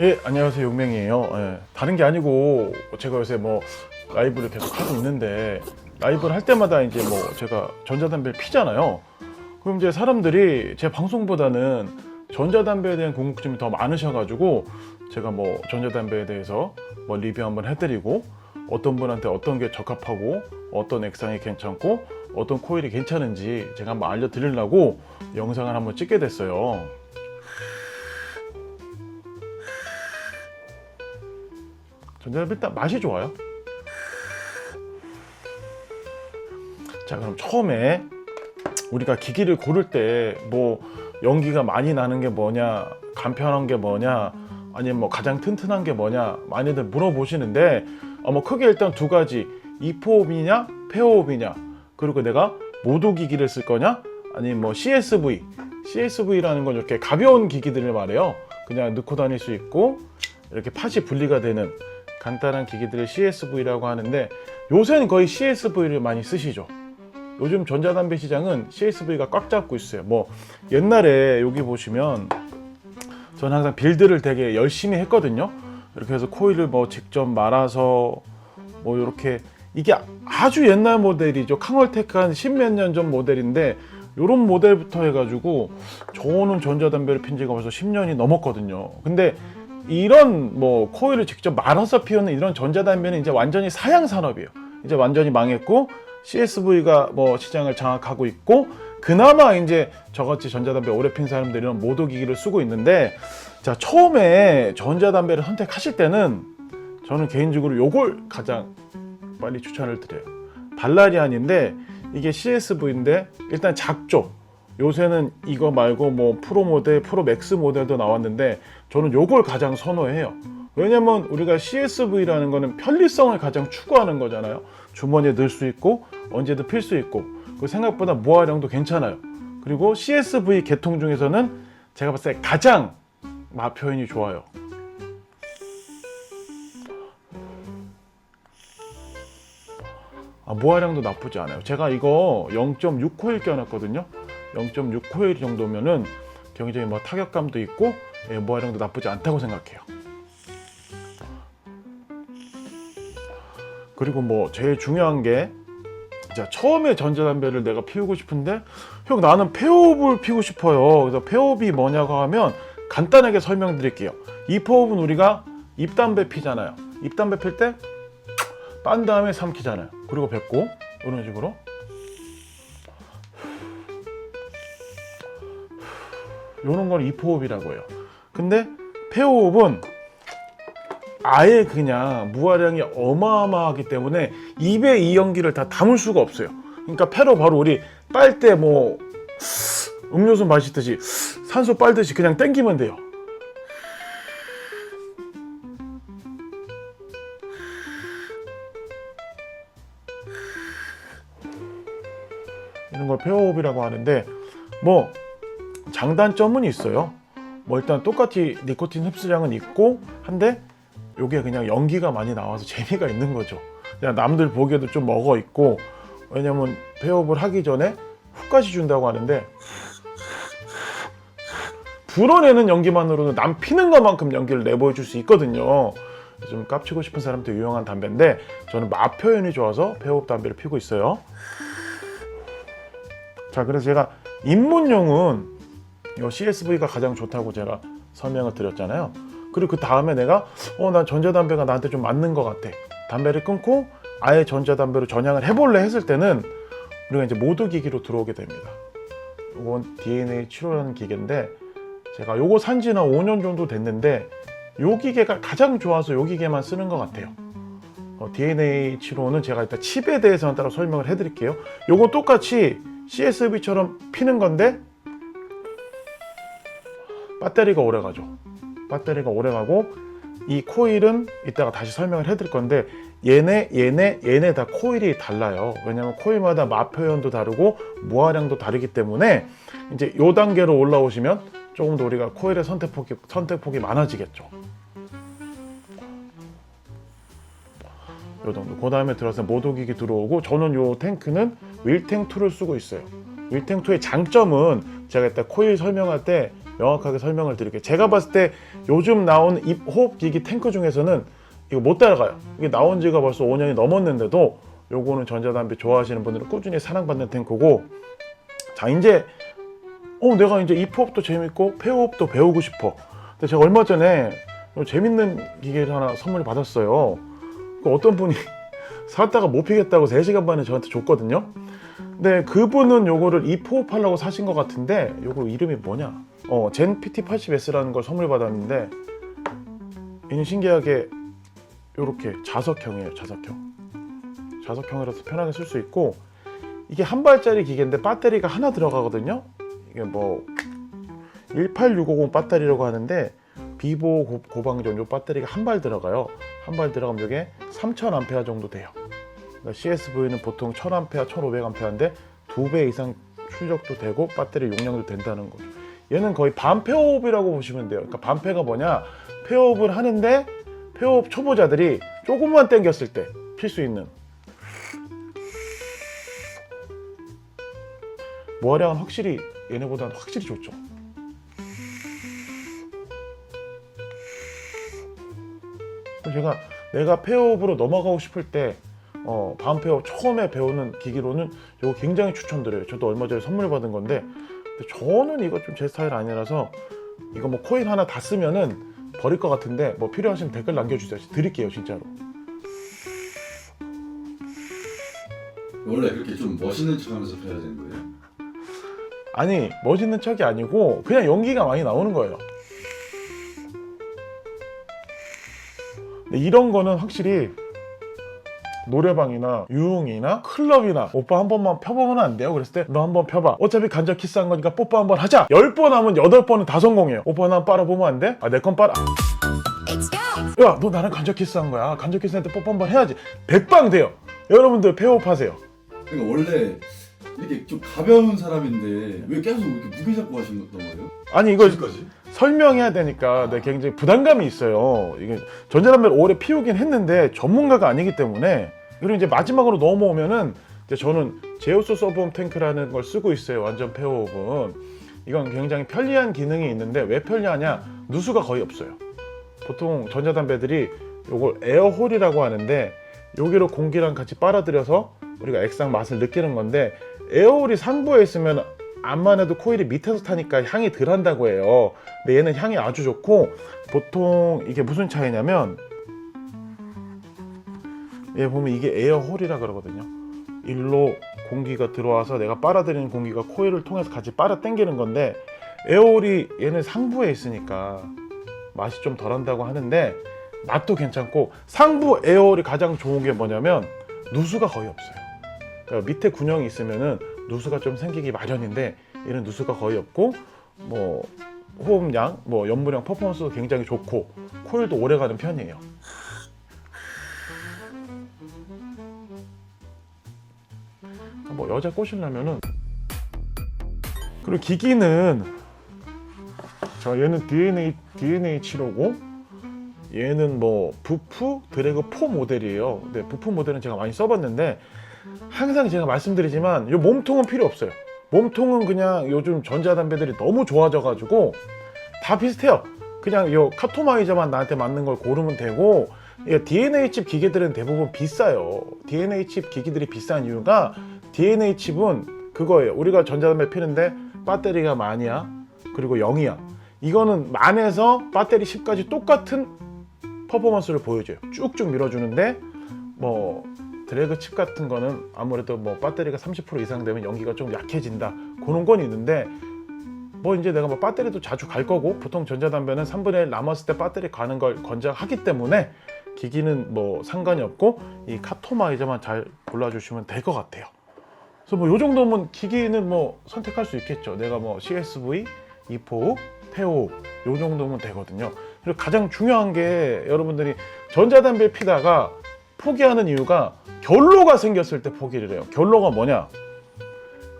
예, 안녕하세요. 용맹이에요. 예, 다른 게 아니고 제가 요새 뭐 라이브를 계속 하고 있는데 라이브를 할 때마다 이제 뭐 제가 전자담배를 피잖아요. 그럼 이제 사람들이 제 방송보다는 전자담배에 대한 궁금증이 더 많으셔가지고 제가 뭐 전자담배에 대해서 뭐 리뷰 한번 해드리고 어떤 분한테 어떤 게 적합하고 어떤 액상이 괜찮고 어떤 코일이 괜찮은지 제가 한번 알려드리려고 영상을 한번 찍게 됐어요. 전자담배 일단 맛이 좋아요. 자 그럼 처음에 우리가 기기를 고를 때 뭐 연기가 많이 나는 게 뭐냐 간편한 게 뭐냐 아니면 뭐 가장 튼튼한 게 뭐냐 많이들 물어보시는데 어, 뭐 크게 일단 두 가지. 이포흡이냐 폐호흡이냐. 그리고 내가 모두 기기를 쓸 거냐 아니면 뭐 CSV CSV라는 건 이렇게 가벼운 기기들을 말해요. 그냥 넣고 다닐 수 있고 이렇게 팥이 분리가 되는 간단한 기기들을 CSV라고 하는데 요새는 거의 CSV를 많이 쓰시죠 요즘 전자담배 시장은 CSV가 꽉 잡고 있어요. 뭐 옛날에 여기 보시면 저는 항상 빌드를 되게 열심히 했거든요. 이렇게 해서 코일을 뭐 직접 말아서 뭐 이렇게 이게 아주 옛날 모델이죠. 캉얼테크 한 십몇 년 전 모델인데 요런 모델부터 해가지고 저는 전자담배를 핀 지가 벌써 10년이 넘었거든요. 근데 이런 뭐 코일을 직접 말아서 피우는 이런 전자담배는 이제 완전히 사양 산업이에요. 이제 완전히 망했고 CSV가 뭐 시장을 장악하고 있고 그나마 이제 저같이 전자담배 오래 핀 사람들은 모두 기기를 쓰고 있는데 자 처음에 전자담배를 선택하실 때는 저는 개인적으로 요걸 가장 빨리 추천을 드려요. 발라리안인데 이게 CSV인데 일단 작죠. 요새는 이거 말고 뭐 프로 모델, 프로 맥스 모델도 나왔는데 저는 요걸 가장 선호해요. 왜냐면 우리가 CSV라는 거는 편리성을 가장 추구하는 거잖아요. 주머니에 넣을 수 있고 언제든 필 수 있고 그 생각보다 무화량도 괜찮아요. 그리고 CSV 계통 중에서는 제가 봤을 때 가장 맛 표현이 좋아요. 아, 무화량도 나쁘지 않아요. 제가 이거 0.6코일 껴놨거든요. 0.6코일 정도면은 굉장히 뭐 타격감도 있고 예, 무화량도 나쁘지 않다고 생각해요. 그리고 뭐 제일 중요한 게 자, 처음에 전자담배를 내가 피우고 싶은데 형 나는 폐호흡을 피우고 싶어요. 그래서 폐호흡이 뭐냐고 하면 간단하게 설명드릴게요. 이 포흡은 우리가 입담배 피잖아요. 입담배 필 때 빤 다음에 삼키잖아요. 그리고 뱉고 이런 식으로 이런 걸 이포흡이라고 해요. 근데 폐호흡은 아예 그냥 무화량이 어마어마하기 때문에 입에 이 연기를 다 담을 수가 없어요. 그러니까 폐로 바로 우리 빨때뭐 음료수 마시듯이 산소 빨듯이 그냥 땡기면 돼요. 이런 걸 폐호흡이라고 하는데 뭐 장단점은 있어요. 뭐 일단 똑같이 니코틴 흡수량은 있고 한데 요게 그냥 연기가 많이 나와서 재미가 있는 거죠. 그냥 남들 보기에도 좀 먹어 있고 왜냐면 폐호흡을 하기 전에 훅까지 준다고 하는데 불어내는 연기만으로는 남 피는 것만큼 연기를 내보여줄 수 있거든요. 좀 깝치고 싶은 사람한테 유용한 담배인데 저는 맛 표현이 좋아서 폐호흡 담배를 피고 있어요. 자 그래서 제가 입문용은 이 CSV가 가장 좋다고 제가 설명을 드렸잖아요. 그리고 그 다음에 내가 어 난 전자담배가 나한테 좀 맞는 것 같아. 담배를 끊고 아예 전자담배로 전향을 해볼래 했을 때는 우리가 이제 모두 기기로 들어오게 됩니다. 이건 DNA 치료라는 기계인데 제가 요거 산 지는 5년 정도 됐는데 요 기계가 가장 좋아서 요 기계만 쓰는 것 같아요. 어, DNA 치료는 제가 일단 칩에 대해서는 따로 설명을 해드릴게요. 요거 똑같이 CSV처럼 피는 건데 배터리가 오래 가죠. 배터리가 오래 가고 이 코일은 이따가 다시 설명을 해드릴 건데 얘네 얘네 얘네 다 코일이 달라요. 왜냐면 코일마다 맛 표현도 다르고 무화량도 다르기 때문에 이제 요 단계로 올라오시면 조금 더 우리가 코일의 선택폭이 선택폭이 많아지겠죠. 요 정도. 그 다음에 들어서 모도기기 들어오고 저는 요 탱크는 윌탱2를 쓰고 있어요. 윌탱2의 장점은 제가 이따 코일 설명할 때 명확하게 설명을 드릴게요. 제가 봤을 때 요즘 나온 입 호흡 기기 탱크 중에서는 이거 못 따라가요. 이게 나온 지가 벌써 5년이 넘었는데도 요거는 전자담배 좋아하시는 분들은 꾸준히 사랑받는 탱크고 자 이제 어 내가 이제 입 호흡도 재밌고 폐호흡도 배우고 싶어. 근데 제가 얼마 전에 요 재밌는 기계를 하나 선물 받았어요. 그 어떤 분이 샀다가 못 피겠다고 3시간 반에 저한테 줬거든요. 근데 그분은 요거를 입 호흡하려고 사신 것 같은데 요거 이름이 뭐냐? 어, 젠 PT80S라는 걸 선물 받았는데 얘는 신기하게 요렇게 자석형이에요, 자석형. 자석형이라서 편하게 쓸 수 있고 이게 한 발짜리 기계인데 배터리가 하나 들어가거든요. 이게 뭐 18650 배터리라고 하는데 비보 고- 고방전 요 배터리가 한 발 들어가요. 한 발 들어가면 이게 3000A 정도 돼요. 그러니까 CSV는 보통 1000A, 1500A인데 두 배 이상 출력도 되고 배터리 용량도 된다는 거죠. 얘는 거의 반폐호흡이라고 보시면 돼요. 그러니까 반폐가 뭐냐? 폐호흡을 하는데 폐호흡 초보자들이 조금만 당겼을 때 필 수 있는 모아량은 확실히 얘네보다는 확실히 좋죠. 제가 내가 폐업으로 넘어가고 싶을 때 어, 반폐업 처음에 배우는 기기로는 이거 굉장히 추천드려요. 저도 얼마 전에 선물 받은 건데 근데 저는 이거 좀 제 스타일 아니라서 이거 뭐 코인 하나 다 쓰면은 버릴 것 같은데 뭐 필요하시면 댓글 남겨주세요. 드릴게요 진짜로. 원래 그렇게 좀 멋있는 척하면서 해야 되는 거예요? 아니 멋있는 척이 아니고 그냥 연기가 많이 나오는 거예요. 근데 이런 거는 확실히 노래방이나 유흥이나 클럽이나 오빠 한 번만 펴보면 안 돼요? 그랬을 때 너 한 번 펴봐. 어차피 간접 키스한 거니까 뽀뽀 한 번 하자. 열번 하면 여덟 번은 다 성공해요. 오빠 나 빨아보면 안 돼? 아 내 건 빨아. 야 너 나랑 간접 키스한 거야. 간접 키스할 때 뽀뽀 한 번 해야지. 백방 돼요. 여러분들 폐호흡하세요. 그러니까 원래 이렇게 좀 가벼운 사람인데 왜 계속 이렇게 무게 잡고 하시는 거예요? 아니 이거 지금까지? 설명해야 되니까 네, 굉장히 부담감이 있어요. 이게 전자담배를 오래 피우긴 했는데 전문가가 아니기 때문에 그리고 이제 마지막으로 넘어오면은 이제 저는 제우스 서브홈 탱크라는 걸 쓰고 있어요. 완전 폐호흡은 이건 굉장히 편리한 기능이 있는데 왜 편리하냐? 누수가 거의 없어요. 보통 전자담배들이 요걸 에어홀이라고 하는데 여기로 공기랑 같이 빨아들여서 우리가 액상 맛을 느끼는 건데 에어홀이 상부에 있으면 암만 해도 코일이 밑에서 타니까 향이 덜 한다고 해요. 근데 얘는 향이 아주 좋고 보통 이게 무슨 차이냐면 얘 보면 이게 에어홀이라 그러거든요. 일로 공기가 들어와서 내가 빨아들이는 공기가 코일을 통해서 같이 빨아 당기는 건데 에어홀이 얘는 상부에 있으니까 맛이 좀 덜한다고 하는데 맛도 괜찮고 상부 에어홀이 가장 좋은 게 뭐냐면 누수가 거의 없어요. 그러니까 밑에 군형이 있으면은 누수가 좀 생기기 마련인데 얘는 누수가 거의 없고 뭐 호흡량, 뭐 연무량, 퍼포먼스도 굉장히 좋고 코일도 오래 가는 편이에요. 뭐 여자 꼬시려면은 그리고 기기는 자 얘는 DNA DNA 치료고 얘는 뭐 부프 드래그 4 모델이에요. 근데 부프 모델은 제가 많이 써봤는데 항상 제가 말씀드리지만 이 몸통은 필요 없어요. 몸통은 그냥 요즘 전자담배들이 너무 좋아져 가지고 다 비슷해요. 그냥 요 카토마이저만 나한테 맞는 걸 고르면 되고 이 DNA 칩 기계들은 대부분 비싸요. DNA 칩 기기들이 비싼 이유가 DNA 칩은 그거예요. 우리가 전자담배 피는데 배터리가 만이야. 그리고 0이야. 이거는 만에서 배터리 10까지 똑같은 퍼포먼스를 보여줘요. 쭉쭉 밀어주는데 뭐 드래그 칩 같은 거는 아무래도 뭐 배터리가 30% 이상 되면 연기가 좀 약해진다. 그런 건 있는데 뭐 이제 내가 뭐 배터리도 자주 갈 거고 보통 전자담배는 3분의 1 남았을 때 배터리 가는 걸 권장하기 때문에 기기는 뭐 상관이 없고 이 카토마이저만 잘 골라주시면 될 것 같아요. 그래서 뭐요 정도면 기기는 뭐 선택할 수 있겠죠. 내가 뭐 CSV, 이포흡, 폐호흡 요 정도면 되거든요. 그리고 가장 중요한 게 여러분들이 전자담배 피다가 포기하는 이유가 결로가 생겼을 때 포기를 해요. 결로가 뭐냐?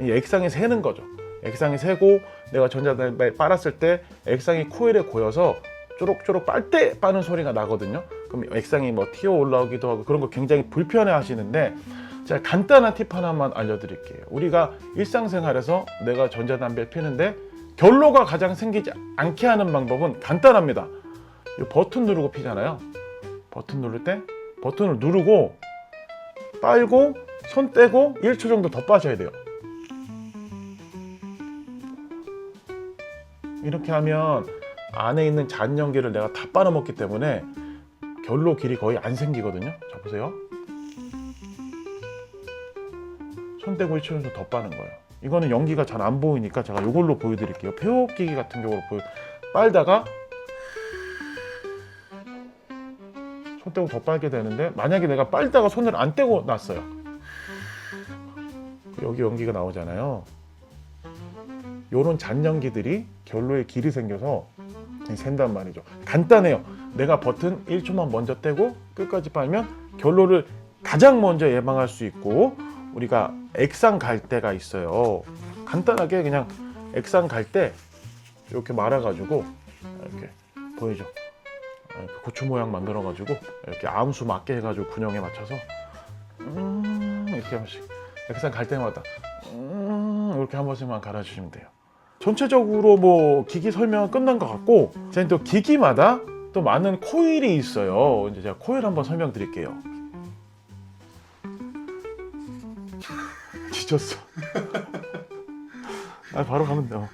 이 액상이 새는 거죠. 액상이 새고 내가 전자담배 빨았을 때 액상이 코일에 고여서 쪼록쪼록 빨대 빠는 소리가 나거든요. 그럼 액상이 뭐 튀어 올라오기도 하고 그런 거 굉장히 불편해 하시는데 제가 간단한 팁 하나만 알려드릴게요. 우리가 일상생활에서 내가 전자담배 피는데 결로가 가장 생기지 않게 하는 방법은 간단합니다. 이 버튼 누르고 피잖아요. 버튼 누를 때 버튼을 누르고 빨고 손 떼고 1초 정도 더 빠셔야 돼요. 이렇게 하면 안에 있는 잔 연기를 내가 다 빨아먹기 때문에 결로 길이 거의 안 생기거든요. 자 보세요. 손 떼고 1초 정도 더 빠는 거예요. 이거는 연기가 잘 안 보이니까 제가 이걸로 보여드릴게요. 폐호흡기기 같은 경우로 보여 빨다가 손 떼고 더 빨게 되는데 만약에 내가 빨다가 손을 안 떼고 놨어요. 여기 연기가 나오잖아요. 요런 잔연기들이 결로에 길이 생겨서 샌단 말이죠. 간단해요. 내가 버튼 1초만 먼저 떼고 끝까지 빨면 결로를 가장 먼저 예방할 수 있고 우리가 액상 갈 때가 있어요. 간단하게 그냥 액상 갈 때 이렇게 말아가지고 이렇게 보이죠? 고추 모양 만들어 가지고 이렇게 암수 맞게 해가지고 균형에 맞춰서 음 이렇게 한 번씩 액상 갈 때마다 음 이렇게 한 번씩만 갈아주시면 돼요. 전체적으로 뭐 기기 설명은 끝난 것 같고 제가 또 기기마다 또 많은 코일이 있어요. 이제 제가 코일 한번 설명드릴게요. 지쳤어. 아 바로 가면 돼요.